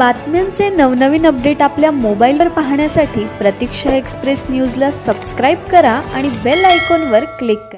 बातम्यांचे नवनवीन अपडेट आपल्या मोबाईलवर पाहण्यासाठी प्रतीक्षा एक्सप्रेस न्यूजला सबस्क्राईब करा आणि बेल आयकॉनवर क्लिक करा.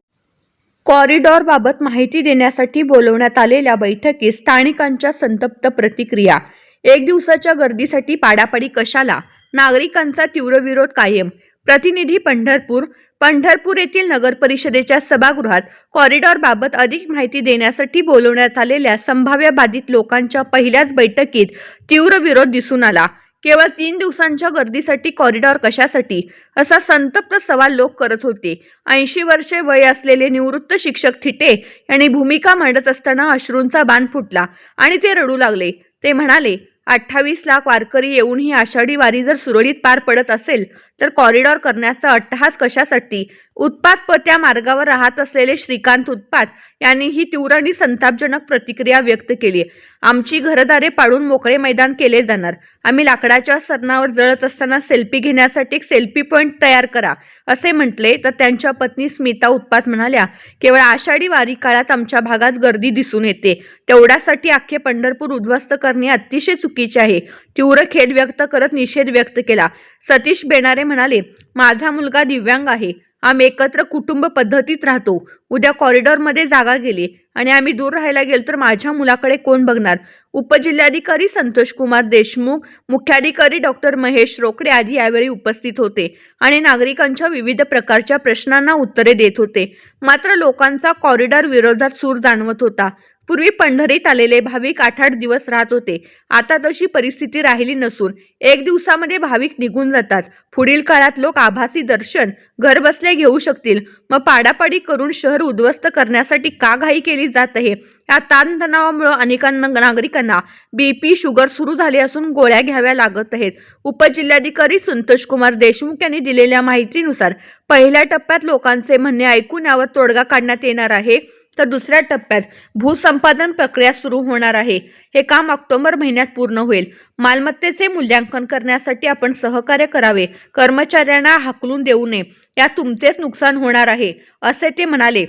कॉरिडॉरबाबत माहिती देण्यासाठी बोलवण्यात आलेल्या बैठकीत स्थानिकांच्या संतप्त प्रतिक्रिया. एक दिवसाच्या गर्दीसाठी पाडापाडी कशाला? नागरिकांचा तीव्र विरोध कायम. प्रतिनिधी पंढरपूर पंढरपूर येथील नगर परिषदेच्या सभागृहात कॉरिडॉरबाबत अधिक माहिती देण्यासाठी बोलवण्यात आलेल्या संभाव्य बाधित लोकांच्या पहिल्याच बैठकीत तीव्र विरोध दिसून आला. केवळ तीन दिवसांच्या गर्दीसाठी कॉरिडॉर कशासाठी? असा संतप्त सवाल लोक करत होते. ऐंशी वर्षे वय असलेले निवृत्त शिक्षक थिटे यांनी भूमिका मांडत असताना अश्रूंचा बाण फुटला आणि ते रडू लागले. ते म्हणाले अठ्ठावीस लाख वारकरी येऊन ही आषाढी वारी जर सुरळीत पार पडत असेल तर कॉरिडॉर करण्याचा अट्टहास कशासाठी? उत्पात पत्या मार्गावर राहत असलेले श्रीकांत उत्पात यांनी ही तीव्र आणि संतापजनक प्रतिक्रिया व्यक्त केली आमची घरदारे पाडून मोकळे मैदान केले जाणार. आम्ही लाकडाच्या सरणावर जळत असताना सेल्फी घेण्यासाठी एक सेल्फी पॉईंट तयार करा असे म्हटले. तर त्यांच्या पत्नी स्मिता उत्पात म्हणाल्या केवळ आषाढी वारी काळात आमच्या भागात गर्दी दिसून येते. तेवढ्यासाठी अख्खे पंढरपूर उद्ध्वस्त करणे अतिशय चुकीचे आहे. तीव्र खेद व्यक्त करत निषेध व्यक्त केला. सतीश बेणारे म्हणाले माझा मुलगा दिव्यांग आहे. आम्ही एकत्र कुटुंब पद्धतीत राहतो. उद्या कॉरिडॉरमध्ये जागा गेली. आणि आम्ही दूर राहायला गेलो तर माझ्या मुलाकडे कोण बघणार? उपजिल्हाधिकारी संतोष कुमार देशमुख मुख्याधिकारी डॉक्टर महेश रोकडे आदी यावेळी उपस्थित होते आणि नागरिकांच्या विविध प्रकारच्या प्रश्नांना उत्तरे देत होते. मात्र लोकांचा कॉरिडॉर विरोधात सूर जाणवत होता. पूर्वी पंढरीत आलेले भाविक आठ आठ दिवस राहत होते. आता तशी परिस्थिती राहिली नसून एक दिवसामध्ये भाविक निघून जातात. पुढील काळात लोक आभासी दर्शन घरबसल्या घेऊ शकतील. मग पाडापाडी करून शहर उद्ध्वस्त करण्यासाठी का घाई केली जात आहे? या ताणतणावामुळे अनेकांना नागरिकांना बीपी शुगर सुरू झाले असून गोळ्या घ्याव्या लागत आहेत. उपजिल्हाधिकारी संतोष कुमार देशमुख यांनी दिलेल्या माहितीनुसार पहिल्या टप्प्यात लोकांचे म्हणणे ऐकून यावर तोडगा काढण्यात येणार आहे. तर दुसऱ्या टप्प्यात भूसंपादन प्रक्रिया सुरू होणार आहे. हे काम ऑक्टोबर महिन्यात पूर्ण होईल. मालमत्तेचे मूल्यांकन करण्यासाठी आपण सहकार्य करावे. कर्मचाऱ्यांना हाकलून देऊ नये. या तुमचेच नुकसान होणार आहे असे ते म्हणाले.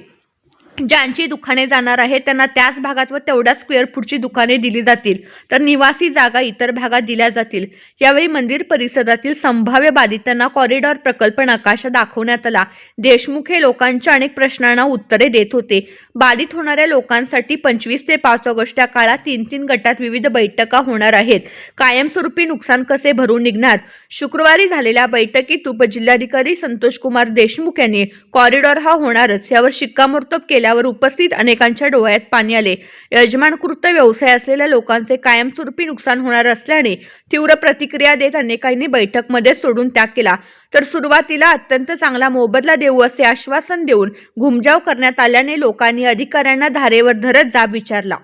ज्यांची दुकाने जाणार आहे त्यांना त्याच भागात व तेवढ्या स्क्वेअर फूटची दुकाने दिली जातील. तर निवासी जागा इतर भागात दिल्या जातील. यावेळी मंदिर परिसरातील संभाव्य बाधितांना कॉरिडॉर प्रकल्प नकाशा दाखवण्यात आला. देशमुख हे लोकांच्या अनेक प्रश्नांना उत्तरे देत होते. बाधित होणाऱ्या लोकांसाठी पंचवीस ते पाच ऑगस्ट या काळात तीन तीन गटात विविध बैठका होणार आहेत. कायमस्वरूपी नुकसान कसे भरून निघणार? शुक्रवारी झालेल्या बैठकीत उपजिल्हाधिकारी संतोष कुमार देशमुख यांनी कॉरिडॉर हा होणारच यावर शिक्कामोर्तब केल्यावर उपस्थित अनेकांच्या डोळ्यात पाणी आले. यजमानकृत व्यवसाय असलेल्या लोकांचे कायमस्वरूपी नुकसान होणार असल्याने तीव्र प्रतिक्रिया देत अनेकांनी बैठकमध्ये सोडून त्याग केला. तर सुरुवातीला अत्यंत चांगला मोबदला देऊ असे आश्वासन देऊन घुमजाव करण्यात आल्याने लोकांनी अधिकाऱ्यांना धारेवर धरत जाब विचारला.